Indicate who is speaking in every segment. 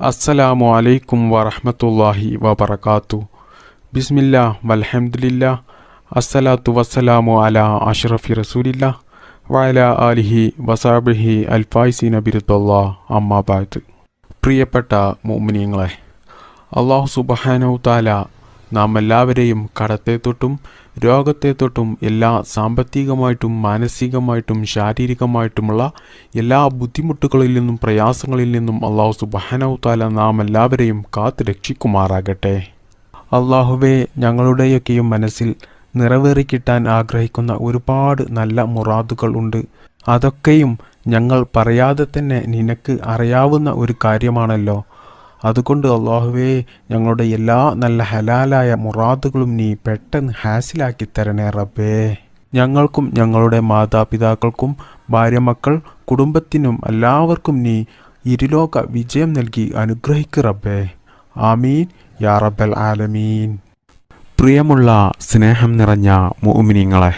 Speaker 1: അസ്സലാമു അലൈക്കും വറഹ്മത്തുള്ളാഹി വബർക്കാത്തു ബിസ്മില്ല വൽഹംദുലില്ലാ അസ്സലാത്തു വസ്സലാമു അലാ അഷ്റഫി റസൂലില്ല വയല ആലിഹി വസാബിഹി അൽഫായിസീന ബിരുദ്ദല്ലാ അമ്മാബാദ്. പ്രിയപ്പെട്ട മുഅ്മിനീങ്ങളെ അള്ളാഹു സുബ്ഹാനഹു തആല നാം എല്ലാവരെയും കടത്തെ തൊട്ടും രോഗത്തെ തൊട്ടും എല്ലാ സാമ്പത്തികമായിട്ടും മാനസികമായിട്ടും ശാരീരികമായിട്ടുമുള്ള എല്ലാ ബുദ്ധിമുട്ടുകളിൽ നിന്നും പ്രയാസങ്ങളിൽ നിന്നും അള്ളാഹു സുബ്ഹാനഹു തആല നാം എല്ലാവരെയും കാത്തു രക്ഷിക്കുമാറാകട്ടെ. അള്ളാഹുവെ ഞങ്ങളുടെയൊക്കെയും മനസ്സിൽ നിറവേറി കിട്ടാൻ ആഗ്രഹിക്കുന്ന ഒരുപാട് നല്ല മുറാദുകൾ ഉണ്ട്. അതൊക്കെയും ഞങ്ങൾ പറയാതെ തന്നെ നിനക്ക് അറിയാവുന്ന ഒരു കാര്യമാണല്ലോ. അതുകൊണ്ട് അള്ളാഹുവേ ഞങ്ങളുടെ എല്ലാ നല്ല ഹലാലായ മുറാദുകളും നീ പെട്ടെന്ന് ഹാസിലാക്കി തരണേ റബ്ബേ. ഞങ്ങൾക്കും ഞങ്ങളുടെ മാതാപിതാക്കൾക്കും ഭാര്യമക്കൾ കുടുംബത്തിനും എല്ലാവർക്കും നീ ഇരുലോക വിജയം നൽകി അനുഗ്രഹിക്ക് റബ്ബേ. ആമീൻ. യാ റബ്ബൽ ആലമീൻ. പ്രിയമുള്ള സ്നേഹം നിറഞ്ഞ മുഅ്മിനീങ്ങളെ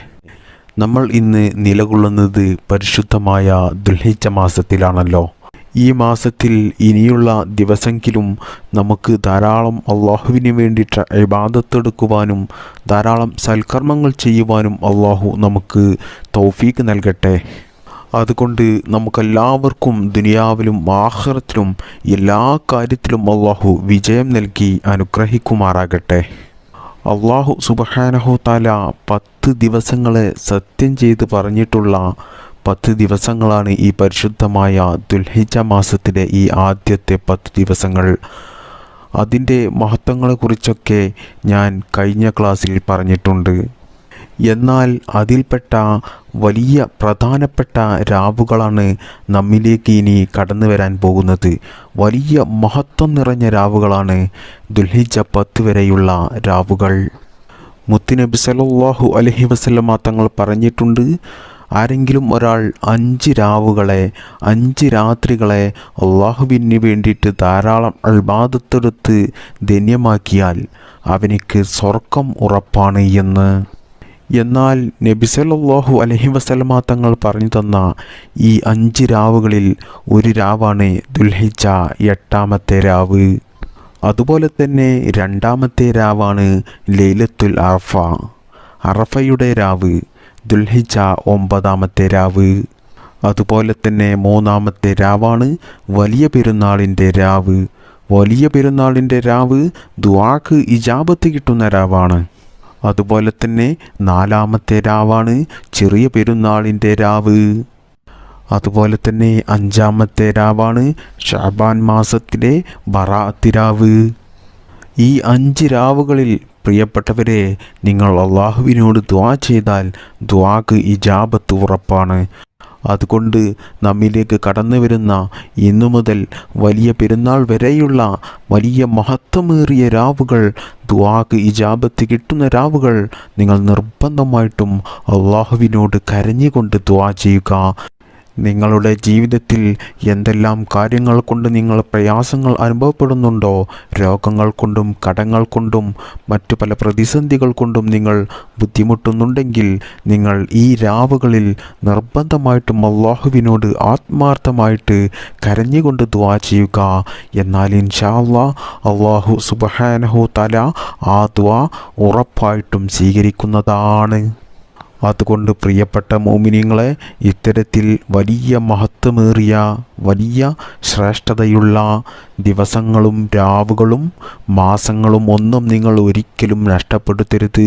Speaker 1: നമ്മൾ ഇന്ന് നിലകൊള്ളുന്നത് പരിശുദ്ധമായ ദുൽഹിച്ച മാസത്തിലാണല്ലോ. ഈ മാസത്തിൽ ഇനിയുള്ള ദിവസമെങ്കിലും നമുക്ക് ധാരാളം അള്ളാഹുവിന് വേണ്ടിയിട്ട് ഇബാദത്തെടുക്കുവാനും ധാരാളം സൽക്കർമ്മങ്ങൾ ചെയ്യുവാനും അള്ളാഹു നമുക്ക് തൗഫീക്ക് നൽകട്ടെ. അതുകൊണ്ട് നമുക്കെല്ലാവർക്കും ദുനിയാവിലും ആഹ്റത്തിലും എല്ലാ കാര്യത്തിലും അള്ളാഹു വിജയം നൽകി അനുഗ്രഹിക്കുമാറാകട്ടെ. അള്ളാഹു സുബഹാനഹു താല പത്ത് ദിവസങ്ങളെ സത്യം ചെയ്ത് പറഞ്ഞിട്ടുള്ള പത്ത് ദിവസങ്ങളാണ് ഈ പരിശുദ്ധമായ ദുൽഹിജ മാസത്തിലെ ഈ ആദ്യത്തെ പത്ത് ദിവസങ്ങൾ. അതിന്റെ മഹത്വങ്ങളെക്കുറിച്ചൊക്കെ ഞാൻ കഴിഞ്ഞ ക്ലാസ്സിൽ പറഞ്ഞിട്ടുണ്ട്. എന്നാൽ അതിൽപ്പെട്ട വലിയ പ്രധാനപ്പെട്ട രാവുകളാണ് നമ്മിലേക്ക് ഇനി കടന്നു വരാൻ പോകുന്നത്. വലിയ മഹത്വം നിറഞ്ഞ രാവുകളാണ് ദുൽഹിജ പത്ത് വരെയുള്ള രാവുകൾ. മുത്തുനബി സല്ലല്ലാഹു അലഹി വസല്ലമ തങ്ങൾ പറഞ്ഞിട്ടുണ്ട് ആരെങ്കിലും ഒരാൾ അഞ്ച് രാവുകളെ അഞ്ച് രാത്രികളെ അള്ളാഹുവിന് വേണ്ടിയിട്ട് ധാരാളം അൾബാദത്തെടുത്ത് ധന്യമാക്കിയാൽ അവനിക്ക് സ്വർഗം ഉറപ്പാണ് എന്ന്. എന്നാൽ നബി അലഹി വസല്ലമ തങ്ങൾ പറഞ്ഞു തന്ന ഈ അഞ്ച് രാവുകളിൽ ഒരു രാവാണ് ദുൽഹിച്ച എട്ടാമത്തെ രാവ്. അതുപോലെ തന്നെ രണ്ടാമത്തെ രാവാണ് ലൈലത്തുൽ അറഫ. അറഫയുടെ രാവ് ദുൽഹിജ ഒമ്പതാമത്തെ രാവ്. അതുപോലെ തന്നെ മൂന്നാമത്തെ രാവാണ് വലിയ പെരുന്നാളിന്റെ രാവ്. വലിയ പെരുന്നാളിന്റെ രാവ് ദുവാക്ക് ഇജാബത്ത് കിട്ടുന്ന രാവാണ്. അതുപോലെ തന്നെ നാലാമത്തെ രാവാണ് ചെറിയ പെരുന്നാളിന്റെ രാവ്. അതുപോലെ തന്നെ അഞ്ചാമത്തെ രാവാണ് ഷാബാൻ മാസത്തിലെ ബറാത്തിരാവ് ഈ അഞ്ച് രാവുകളിൽ പ്രിയപ്പെട്ടവരെ നിങ്ങൾ അള്ളാഹുവിനോട് ദ്വാ ചെയ്താൽ ദ്വാക്ക് ഇജാബത്ത് ഉറപ്പാണ്. അതുകൊണ്ട് നമ്മിലേക്ക് കടന്നു വരുന്ന ഇന്നു മുതൽ വലിയ പെരുന്നാൾ വരെയുള്ള വലിയ മഹത്വമേറിയ രാവുകൾ ദ്വാക്ക് ഇജാബത്ത് കിട്ടുന്ന രാവുകൾ നിങ്ങൾ നിർബന്ധമായിട്ടും അള്ളാഹുവിനോട് കരഞ്ഞുകൊണ്ട് ദ്വാ ചെയ്യുക. നിങ്ങളുടെ ജീവിതത്തിൽ എന്തെല്ലാം കാര്യങ്ങൾ കൊണ്ട് നിങ്ങൾ പ്രയാസങ്ങൾ അനുഭവപ്പെടുന്നുണ്ടോ? രോഗങ്ങൾ കൊണ്ടും കടങ്ങൾ കൊണ്ടും മറ്റു പല പ്രതിസന്ധികൾ കൊണ്ടും നിങ്ങൾ ബുദ്ധിമുട്ടുന്നുണ്ടെങ്കിൽ നിങ്ങൾ ഈ രാവുകളിൽ നിർബന്ധമായിട്ടും അള്ളാഹുവിനോട് ആത്മാർത്ഥമായിട്ട് കരഞ്ഞുകൊണ്ട് ദ്വാ ചെയ്യുക. എന്നാൽ ഇൻഷാ ഇൻഷാല്ലാ അള്ളാഹു സുബഹാനഹു തല ആ ദ്വാ ഉറപ്പായിട്ടും സ്വീകരിക്കുന്നതാണ്. അതുകൊണ്ട് പ്രിയപ്പെട്ട മോമിനിങ്ങളെ ഇത്തരത്തിൽ വലിയ മഹത്വമേറിയ വലിയ ശ്രേഷ്ഠതയുള്ള ദിവസങ്ങളും രാവുകളും മാസങ്ങളും ഒന്നും നിങ്ങൾ ഒരിക്കലും നഷ്ടപ്പെടുത്തരുത്.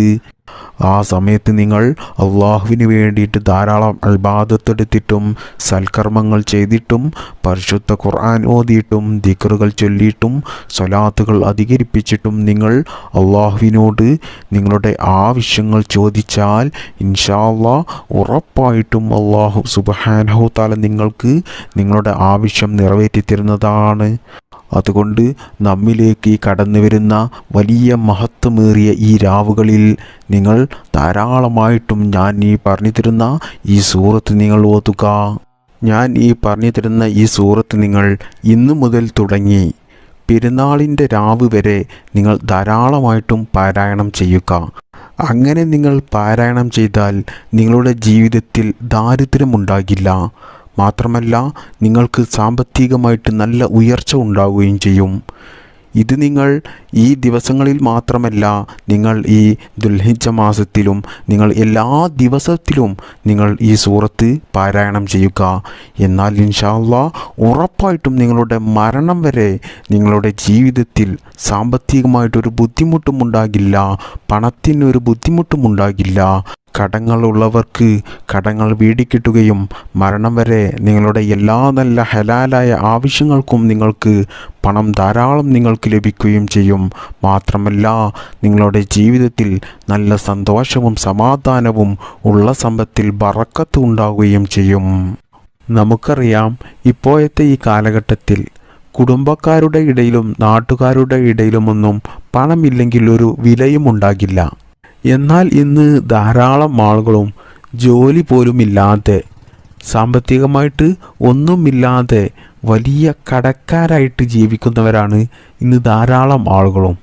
Speaker 1: ആ സമയത്ത് നിങ്ങൾ അള്ളാഹുവിന് വേണ്ടിയിട്ട് ധാരാളം അൽബാദത്തെടുത്തിട്ടും സൽക്കർമ്മങ്ങൾ ചെയ്തിട്ടും പരിശുദ്ധ ഖുർആൻ ഓതിയിട്ടും ദിക്കറുകൾ ചൊല്ലിയിട്ടും സ്വലാത്തുകൾ അധികരിപ്പിച്ചിട്ടും നിങ്ങൾ അള്ളാഹുവിനോട് നിങ്ങളുടെ ആവശ്യങ്ങൾ ചോദിച്ചാൽ ഇൻഷാല്ലാ ഉറപ്പായിട്ടും അള്ളാഹു സുബഹാനഹു താല നിങ്ങൾക്ക് നിങ്ങളുടെ ആവശ്യം നിറവേറ്റിത്തരുന്നതാണ്. അതുകൊണ്ട് നമ്മിലേക്ക് കടന്നു വരുന്ന വലിയ മഹത്വമേറിയ ഈ രാവുകളിൽ നിങ്ങൾ ധാരാളമായിട്ടും ഞാൻ ഈ പറഞ്ഞു തരുന്ന ഈ സൂറത്ത് നിങ്ങൾ ഓതുക. ഞാൻ ഈ പറഞ്ഞു തരുന്ന ഈ സൂറത്ത് നിങ്ങൾ ഇന്നു മുതൽ തുടങ്ങി. പെരുന്നാളിന്റെ രാവ് വരെ നിങ്ങൾ ധാരാളമായിട്ടും പാരായണം ചെയ്യുക. അങ്ങനെ നിങ്ങൾ പാരായണം ചെയ്താൽ നിങ്ങളുടെ ജീവിതത്തിൽ ദാരിദ്ര്യമുണ്ടാകില്ല.
Speaker 2: മാത്രമല്ല നിങ്ങൾക്ക് സാമ്പത്തികമായിട്ട് നല്ല ഉയർച്ച ഉണ്ടാവുകയും ചെയ്യും. ഇത് നിങ്ങൾ ഈ ദിവസങ്ങളിൽ മാത്രമല്ല നിങ്ങൾ ഈ ദുൽഹിജ മാസത്തിലും നിങ്ങൾ എല്ലാ ദിവസത്തിലും നിങ്ങൾ ഈ സൂറത്ത് പാരായണം ചെയ്യുക. എന്നാൽ ഇൻഷാല്ല ഉറപ്പായിട്ടും നിങ്ങളുടെ മരണം വരെ നിങ്ങളുടെ ജീവിതത്തിൽ സാമ്പത്തികമായിട്ടൊരു ബുദ്ധിമുട്ടും ഉണ്ടാകില്ല പണത്തിനൊരു ബുദ്ധിമുട്ടും ഉണ്ടാകില്ല. കടങ്ങളുള്ളവർക്ക് കടങ്ങൾ വീടിക്കിട്ടുകയും മരണം വരെ നിങ്ങളുടെ എല്ലാ നല്ല ഹലാലായ ആവശ്യങ്ങൾക്കും നിങ്ങൾക്ക് പണം ധാരാളം നിങ്ങൾക്ക് ലഭിക്കുകയും ചെയ്യും. മാത്രമല്ല നിങ്ങളുടെ ജീവിതത്തിൽ നല്ല സന്തോഷവും സമാധാനവും ഉള്ള സമ്പത്തിൽ ബറക്കത്ത് ഉണ്ടാവുകയും ചെയ്യും. നമുക്കറിയാം ഇപ്പോഴത്തെ ഈ കാലഘട്ടത്തിൽ കുടുംബക്കാരുടെ ഇടയിലും നാട്ടുകാരുടെ ഇടയിലുമൊന്നും പണമില്ലെങ്കിൽ ഒരു വിലയും ഉണ്ടാകില്ല. എന്നാൽ ഇന്ന് ധാരാളം ആളുകളും ജോലി പോലും ഇല്ലാതെ സാമ്പത്തികമായിട്ട് ഒന്നുമില്ലാതെ വലിയ കടക്കാരായിട്ട് ജീവിക്കുന്നവരാണ് ഇന്ന് ധാരാളം ആളുകളും.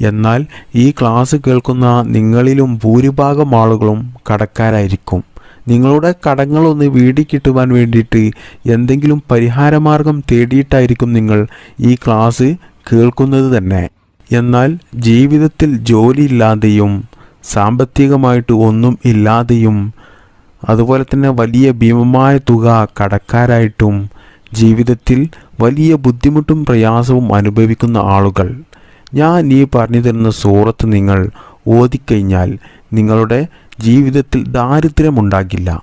Speaker 2: എന്നാൽ ഈ ക്ലാസ് കേൾക്കുന്ന നിങ്ങളിലും ഭൂരിഭാഗം ആളുകളും കടക്കാരായിരിക്കും. നിങ്ങളുടെ കടങ്ങളൊന്ന് വീടിക്കിട്ടുവാൻ വേണ്ടിയിട്ട് എന്തെങ്കിലും പരിഹാരമാർഗം തേടിയിട്ടായിരിക്കും നിങ്ങൾ ഈ ക്ലാസ് കേൾക്കുന്നത് തന്നെ. എന്നാൽ ജീവിതത്തിൽ ജോലിയില്ലാതെയും സാമ്പത്തികമായിട്ട് ഒന്നും ഇല്ലാതെയും അതുപോലെ തന്നെ വലിയ ഭീമമായ തുക കടക്കാരായിട്ടും ജീവിതത്തിൽ വലിയ ബുദ്ധിമുട്ടും പ്രയാസവും അനുഭവിക്കുന്ന ആളുകൾ. ഞാൻ ഈ പറഞ്ഞു തരുന്ന സൂറത്ത് നിങ്ങൾ ഓതിക്കഴിഞ്ഞാൽ നിങ്ങളുടെ ജീവിതത്തിൽ ദാരിദ്ര്യമുണ്ടാകില്ല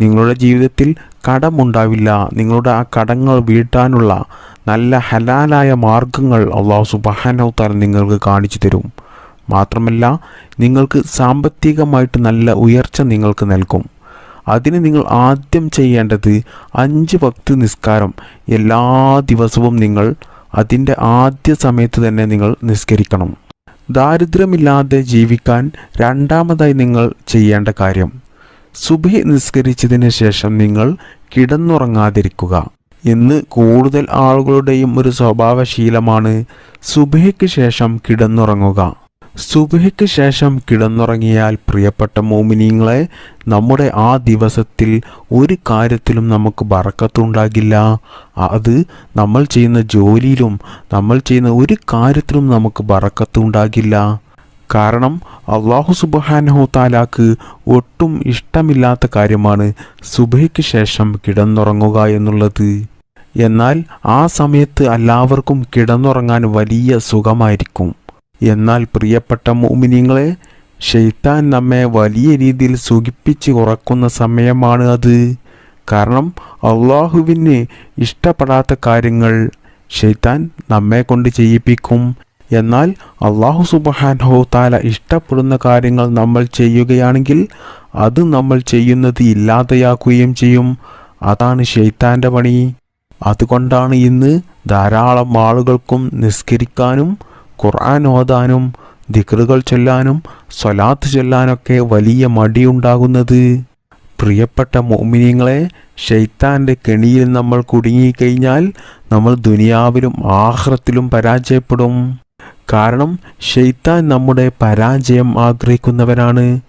Speaker 2: നിങ്ങളുടെ ജീവിതത്തിൽ കടമുണ്ടാവില്ല നിങ്ങളുടെ ആ കടങ്ങൾ വീട്ടാനുള്ള നല്ല ഹലാലായ മാർഗങ്ങൾ അള്ളാഹു സുബാനവത്താൻ നിങ്ങൾക്ക് കാണിച്ചു തരും. മാത്രമല്ല നിങ്ങൾക്ക് സാമ്പത്തികമായിട്ട് നല്ല ഉയർച്ച നിങ്ങൾക്ക് നൽകും. അതിന് നിങ്ങൾ ആദ്യം ചെയ്യേണ്ടത് അഞ്ച് ഭക്തി നിസ്കാരം. എല്ലാ ദിവസവും നിങ്ങൾ അതിന്റെ ആദ്യ സമയത്ത് തന്നെ നിങ്ങൾ നിസ്കരിക്കണം. ദാരിദ്ര്യമില്ലാതെ ജീവിക്കാൻ രണ്ടാമതായി നിങ്ങൾ ചെയ്യേണ്ട കാര്യം. സുബി നിസ്കരിച്ചതിന് ശേഷം നിങ്ങൾ കിടന്നുറങ്ങാതിരിക്കുക. ഇന്ന് കൂടുതൽ ആളുകളുടെയും ഒരു സ്വഭാവശീലമാണ് സുബഹിക്ക് ശേഷം കിടന്നുറങ്ങുക. സുബഹിക്ക് ശേഷം കിടന്നുറങ്ങിയാൽ പ്രിയപ്പെട്ട മോമിനിങ്ങളെ നമ്മുടെ ആ ദിവസത്തിൽ ഒരു കാര്യത്തിലും നമുക്ക് ബറക്കത്തുണ്ടാകില്ല. അത് നമ്മൾ ചെയ്യുന്ന ജോലിയിലും നമ്മൾ ചെയ്യുന്ന ഒരു കാര്യത്തിലും നമുക്ക് ബറക്കത്തുണ്ടാകില്ല. കാരണം അള്ളാഹു സുബഹാനഹു താലാക്ക് ഒട്ടും ഇഷ്ടമില്ലാത്ത കാര്യമാണ് സുബഹയ്ക്ക് ശേഷം കിടന്നുറങ്ങുക എന്നുള്ളത്. എന്നാൽ ആ സമയത്ത് എല്ലാവർക്കും കിടന്നുറങ്ങാൻ വലിയ സുഖമായിരിക്കും. എന്നാൽ പ്രിയപ്പെട്ട മോമിനിങ്ങളെ ഷെയ്ത്താൻ നമ്മെ വലിയ രീതിയിൽ സുഖിപ്പിച്ച് ഉറക്കുന്ന സമയമാണ് അത്. കാരണം അള്ളാഹുവിന് ഇഷ്ടപ്പെടാത്ത കാര്യങ്ങൾ ഷെയ്ത്താൻ നമ്മെ കൊണ്ട് ചെയ്യിപ്പിക്കും. എന്നാൽ അള്ളാഹു സുബഹാൻഹോ താല ഇഷ്ടപ്പെടുന്ന കാര്യങ്ങൾ നമ്മൾ ചെയ്യുകയാണെങ്കിൽ അത് നമ്മൾ ചെയ്യുന്നത് ഇല്ലാതെയാക്കുകയും ചെയ്യും. അതാണ് ഷെയ്ത്താന്റെ പണി. അതുകൊണ്ടാണ് ഇന്ന് ധാരാളം ആളുകൾക്കും നിസ്കരിക്കാനും ഖുർആൻ ഓതാനും ദിക്റുകൾ ചൊല്ലാനും സ്വലാത്ത് ചൊല്ലാനൊക്കെ വലിയ മടിയുണ്ടാകുന്നത്. പ്രിയപ്പെട്ട മോമിനിയങ്ങളെ ഷെയ്ത്താന്റെ കെണിയിൽ നമ്മൾ കുടുങ്ങിക്കഴിഞ്ഞാൽ നമ്മൾ ദുനിയാവിലും ആഹ്റത്തിലും പരാജയപ്പെടും. കാരണം ഷെയ്ത്താൻ നമ്മുടെ പരാജയം ആഗ്രഹിക്കുന്നവനാണ്.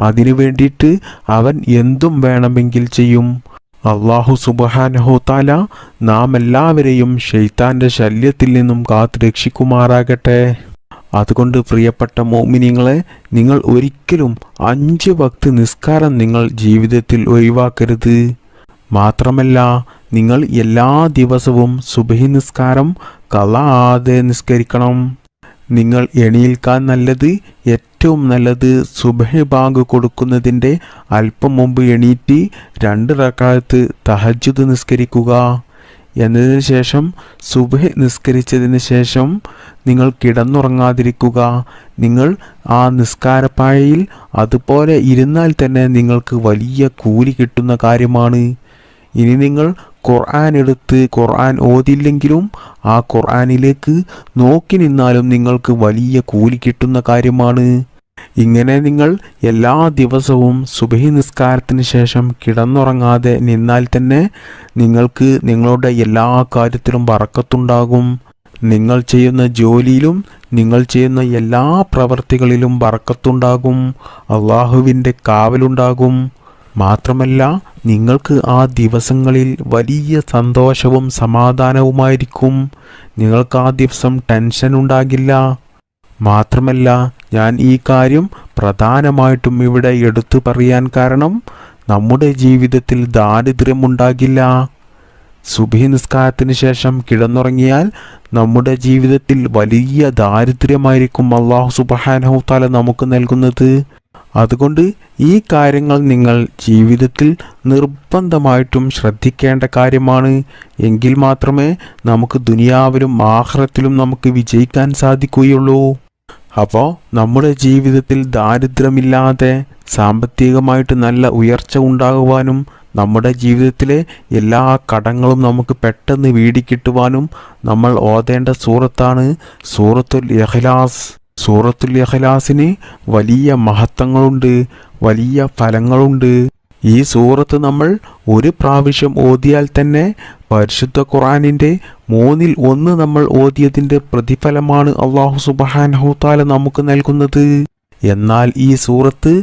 Speaker 2: അതിനു വേണ്ടിയിട്ട് അവൻ എന്തും വേണമെങ്കിൽ ചെയ്യും. അള്ളാഹു സുബഹാനഹോത്താല നാം എല്ലാവരെയും ഷെയ്ത്താന്റെ ശല്യത്തിൽ നിന്നും കാത്തു രക്ഷിക്കുമാറാകട്ടെ. അതുകൊണ്ട് പ്രിയപ്പെട്ട മോമിനിങ്ങളെ നിങ്ങൾ ഒരിക്കലും അഞ്ച് ഭക്തി നിസ്കാരം നിങ്ങൾ ജീവിതത്തിൽ ഒഴിവാക്കരുത്. മാത്രമല്ല നിങ്ങൾ എല്ലാ ദിവസവും സുബഹി നിസ്കാരം കളാതെ നിസ്കരിക്കണം. നിങ്ങൾ എണീൽക്കാൻ നല്ലത് ഏറ്റവും നല്ലത് സുബഹി ബാങ്ക് കൊടുക്കുന്നതിന്റെ അല്പം മുമ്പ് എണീറ്റ് രണ്ട് റക്കാലത്ത് തഹജുദ് നിസ്കരിക്കുക. എന്നതിന് ശേഷം സുബഹ് നിസ്കരിച്ചതിന് ശേഷം നിങ്ങൾ കിടന്നുറങ്ങാതിരിക്കുക. നിങ്ങൾ ആ നിസ്കാരപ്പാഴയിൽ അതുപോലെ ഇരുന്നാൽ തന്നെ നിങ്ങൾക്ക് വലിയ കൂലി കിട്ടുന്ന കാര്യമാണ്. ഇനി നിങ്ങൾ ഖുർആൻ എടുത്ത് ഖുർആൻ ഓതില്ലെങ്കിലും ആ ഖുർആനിലേക്ക് നോക്കി നിന്നാലും നിങ്ങൾക്ക് വലിയ കൂലി കിട്ടുന്ന കാര്യമാണ്. ഇങ്ങനെ നിങ്ങൾ എല്ലാ ദിവസവും സുബഹി നിസ്കാരത്തിന് ശേഷം കിടന്നുറങ്ങാതെ നിന്നാൽ തന്നെ നിങ്ങൾക്ക് നിങ്ങളുടെ എല്ലാ കാര്യത്തിലും വറക്കത്തുണ്ടാകും നിങ്ങൾ ചെയ്യുന്ന ജോലിയിലും നിങ്ങൾ ചെയ്യുന്ന എല്ലാ പ്രവർത്തികളിലും വറക്കത്തുണ്ടാകും അള്ളാഹുവിന്റെ കാവലുണ്ടാകും. മാത്രമല്ല നിങ്ങൾക്ക് ആ ദിവസങ്ങളിൽ വലിയ സന്തോഷവും സമാധാനവുമായിരിക്കും. നിങ്ങൾക്ക് ആ ദിവസം ടെൻഷൻ ഉണ്ടാകില്ല. മാത്രമല്ല ഞാൻ ഈ കാര്യം പ്രധാനമായിട്ടും ഇവിടെ എടുത്തു പറയാൻ കാരണം നമ്മുടെ ജീവിതത്തിൽ ദാരിദ്ര്യമുണ്ടാകില്ല സുബഹി നിസ്കാരത്തിന് ശേഷം കിടന്നുറങ്ങിയാൽ നമ്മുടെ ജീവിതത്തിൽ വലിയ ദാരിദ്ര്യമായിരിക്കും അള്ളാഹു സുബഹാനഹുത്താല നമുക്ക് നൽകുന്നത്. അതുകൊണ്ട് ഈ കാര്യങ്ങൾ നിങ്ങൾ ജീവിതത്തിൽ നിർബന്ധമായിട്ടും ശ്രദ്ധിക്കേണ്ട കാര്യമാണ്. എങ്കിൽ മാത്രമേ നമുക്ക് ദുനിയാവിലും ആഹ്റത്തിലും നമുക്ക് വിജയിക്കാൻ സാധിക്കുകയുള്ളൂ. അപ്പോൾ നമ്മുടെ ജീവിതത്തിൽ ദാരിദ്ര്യമില്ലാതെ സാമ്പത്തികമായിട്ട് നല്ല ഉയർച്ച ഉണ്ടാകുവാനും നമ്മുടെ ജീവിതത്തിലെ എല്ലാ കടങ്ങളും നമുക്ക് പെട്ടെന്ന് വീടിക്കിട്ടുവാനും നമ്മൾ ഓതേണ്ട സൂറത്താണ് സൂറത്തുൽ ഇഖ്ലാസ്. സൂറത്തുൽ അഖലാസിന് വലിയ മഹത്വങ്ങളുണ്ട് വലിയ ഫലങ്ങളുണ്ട്. ഈ സൂറത്ത് നമ്മൾ ഒരു പ്രാവശ്യം ഓതിയാൽ തന്നെ പരിശുദ്ധ ഖുറാനിന്റെ മൂന്നിൽ ഒന്ന് നമ്മൾ ഓതിയതിന്റെ പ്രതിഫലമാണ് അള്ളാഹു സുബഹാനഹുത്താല നമുക്ക് നൽകുന്നത്. എന്നാൽ ഈ സൂറത്ത്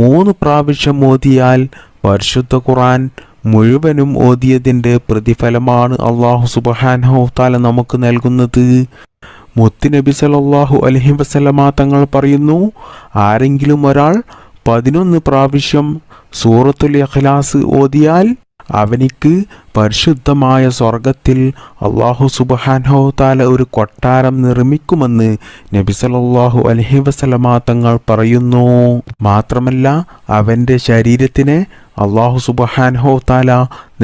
Speaker 2: മൂന്ന് പ്രാവശ്യം ഓതിയാൽ പരിശുദ്ധ ഖുറാൻ മുഴുവനും ഓതിയതിന്റെ പ്രതിഫലമാണ് അള്ളാഹു സുബഹാനഹുത്താല നമുക്ക് നൽകുന്നത്. മുത്തുനബി സല്ലല്ലാഹു അലഹി വസല്ലമ തങ്ങൾ പറയുന്നു ആരെങ്കിലും ഒരാൾ പതിനൊന്ന് പ്രാവശ്യം സൂറത്തുൽ ഇഖ്ലാസ് ഓതിയാൽ അവനിക്ക് പരിശുദ്ധമായ സ്വർഗത്തിൽ അള്ളാഹു സുബഹാനഹു താല ഒരു കൊട്ടാരം നിർമ്മിക്കുമെന്ന് നബി സല്ലല്ലാഹു അലൈഹി വസല്ലമ തങ്ങൾ പറയുന്നു. മാത്രമല്ല അവന്റെ ശരീരത്തിനെ അള്ളാഹു സുബഹാനഹു താല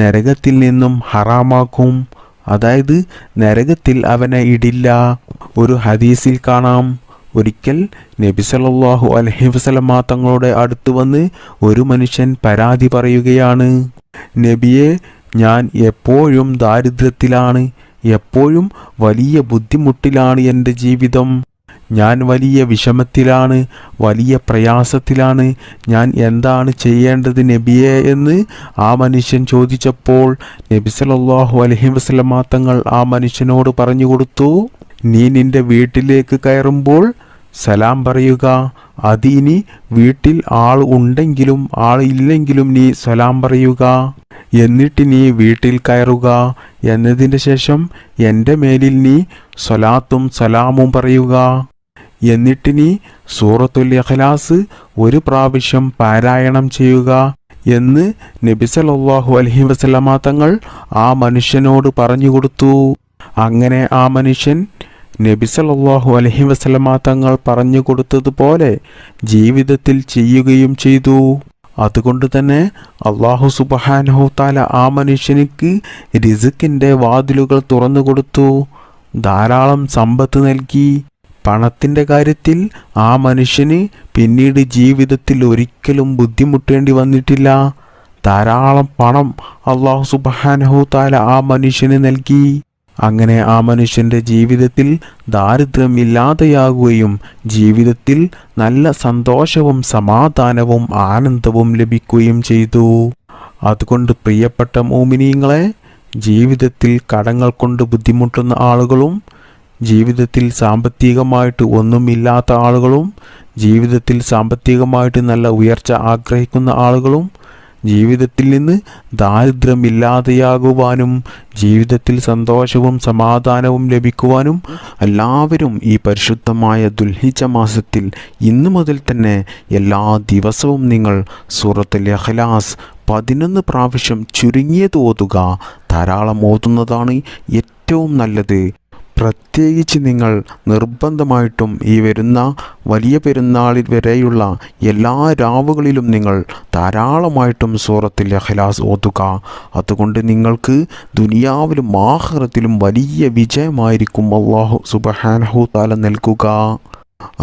Speaker 2: നരകത്തിൽ നിന്നും ഹറാമാക്കും. അതായത് നരകത്തിൽ അവനെ ഇടില്ല. ഒരു ഹദീസിൽ കാണാം. ഒരിക്കൽ നബി സല്ലല്ലാഹു അലഹി വസല്ലമ തങ്ങളുടെ അടുത്ത് വന്ന് ഒരു മനുഷ്യൻ പരാതി പറയുകയാണ്. നബിയെ ഞാൻ എപ്പോഴും ദാരിദ്ര്യത്തിലാണ്. എപ്പോഴും വലിയ ബുദ്ധിമുട്ടിലാണ് എന്റെ ജീവിതം. ഞാൻ വലിയ വിഷമത്തിലാണ് വലിയ പ്രയാസത്തിലാണ്. ഞാൻ എന്താണ് ചെയ്യേണ്ടത് നബിയെ എന്ന് ആ മനുഷ്യൻ ചോദിച്ചപ്പോൾ നബി സല്ലല്ലാഹു അലഹി വസല്ലമ തങ്ങൾ ആ മനുഷ്യനോട് പറഞ്ഞു കൊടുത്തു നീ നിന്റെ വീട്ടിലേക്ക് കയറുമ്പോൾ സലാം പറയുക. അത് ഇനി വീട്ടിൽ ആൾ ഉണ്ടെങ്കിലും ആൾ ഇല്ലെങ്കിലും നീ സലാം പറയുക. എന്നിട്ട് നീ വീട്ടിൽ കയറുക. എന്നതിന്റെ ശേഷം എന്റെ മേലിൽ നീ സ്വലാത്തും സലാമും പറയുക. എന്നിട്ട് നീ സൂറത്തുൽ ഇഖ്ലാസ് ഒരു പ്രാവശ്യം പാരായണം ചെയ്യുക എന്ന് നബി സല്ലല്ലാഹു അലൈഹി വസല്ലമ തങ്ങൾ ആ മനുഷ്യനോട് പറഞ്ഞു കൊടുത്തു. അങ്ങനെ ആ മനുഷ്യൻ നബി സല്ലല്ലാഹു അലൈഹി വസല്ലമ തങ്ങൾ പറഞ്ഞു കൊടുത്തതുപോലെ ജീവിതത്തിൽ ചെയ്യുകയും ചെയ്തു. അതുകൊണ്ട് തന്നെ അള്ളാഹു സുബഹാനഹു താല ആ മനുഷ്യനിക്ക് റിസുക്കിന്റെ വാതിലുകൾ തുറന്നു കൊടുത്തു. ധാരാളം സമ്പത്ത് നൽകി. പണത്തിന്റെ കാര്യത്തിൽ ആ മനുഷ്യന് പിന്നീട് ജീവിതത്തിൽ ഒരിക്കലും ബുദ്ധിമുട്ടേണ്ടി വന്നിട്ടില്ല. ധാരാളം പണം അള്ളാഹു സുബഹാനഹു താല ആ മനുഷ്യന് നൽകി. അങ്ങനെ ആ മനുഷ്യന്റെ ജീവിതത്തിൽ ദാരിദ്ര്യമില്ലാതെയാകുകയും ജീവിതത്തിൽ നല്ല സന്തോഷവും സമാധാനവും ആനന്ദവും ലഭിക്കുകയും ചെയ്തു. അതുകൊണ്ട് പ്രിയപ്പെട്ട മോമിനിയങ്ങളെ ജീവിതത്തിൽ കടങ്ങൾ കൊണ്ട് ബുദ്ധിമുട്ടുന്ന ആളുകളും ജീവിതത്തിൽ സാമ്പത്തികമായിട്ട് ഒന്നുമില്ലാത്ത ആളുകളും ജീവിതത്തിൽ സാമ്പത്തികമായിട്ട് നല്ല ഉയർച്ച ആഗ്രഹിക്കുന്ന ആളുകളും ജീവിതത്തിൽ നിന്ന് ദാരിദ്ര്യമില്ലാതെയാകുവാനും ജീവിതത്തിൽ സന്തോഷവും സമാധാനവും ലഭിക്കുവാനും എല്ലാവരും ഈ പരിശുദ്ധമായ ദുൽഹിച്ച മാസത്തിൽ ഇന്നു മുതൽ തന്നെ എല്ലാ ദിവസവും നിങ്ങൾ സൂറത്തുൽ ഇഖ്ലാസ് പതിനൊന്ന് പ്രാവശ്യം ചുരുങ്ങിയത് ഓതുക. ധാരാളം ഓതുന്നതാണ് ഏറ്റവും നല്ലത്. പ്രത്യേകിച്ച് നിങ്ങൾ നിർബന്ധമായിട്ടും ഈ വരുന്ന വലിയ പെരുന്നാളിൽ വരെയുള്ള എല്ലാ രാവുകളിലും നിങ്ങൾ ധാരാളമായിട്ടും സൂറത്തിൽ അഖലാസ് ഓതുക. അതുകൊണ്ട് നിങ്ങൾക്ക് ദുനിയാവിലും ആഹ്റത്തിലും വലിയ വിജയമായിരിക്കും അള്ളാഹു സുബഹാനഹു താല നൽകുക.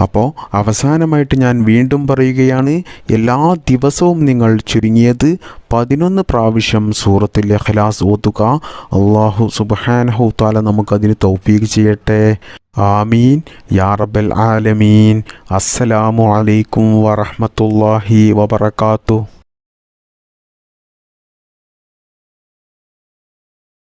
Speaker 2: അപ്പോൾ അവസാനമായിട്ട് ഞാൻ വീണ്ടും പറയുകയാണ് എല്ലാ ദിവസവും നിങ്ങൾ ചുരുങ്ങിയത് പതിനൊന്ന് പ്രാവശ്യം സൂറത്തിൽ ഇഖ്ലാസ് ഓത്തുക അള്ളാഹു സുബഹാനഹു താല നമുക്കതിന് തൗഫീഖ് ചെയ്യട്ടെ. ആമീൻ. യാ റബ്ബൽ ആലമീൻ. അസ്സലാമു അലൈക്കും വറഹ്മത്തുള്ളാഹി വബറകാതുഹു.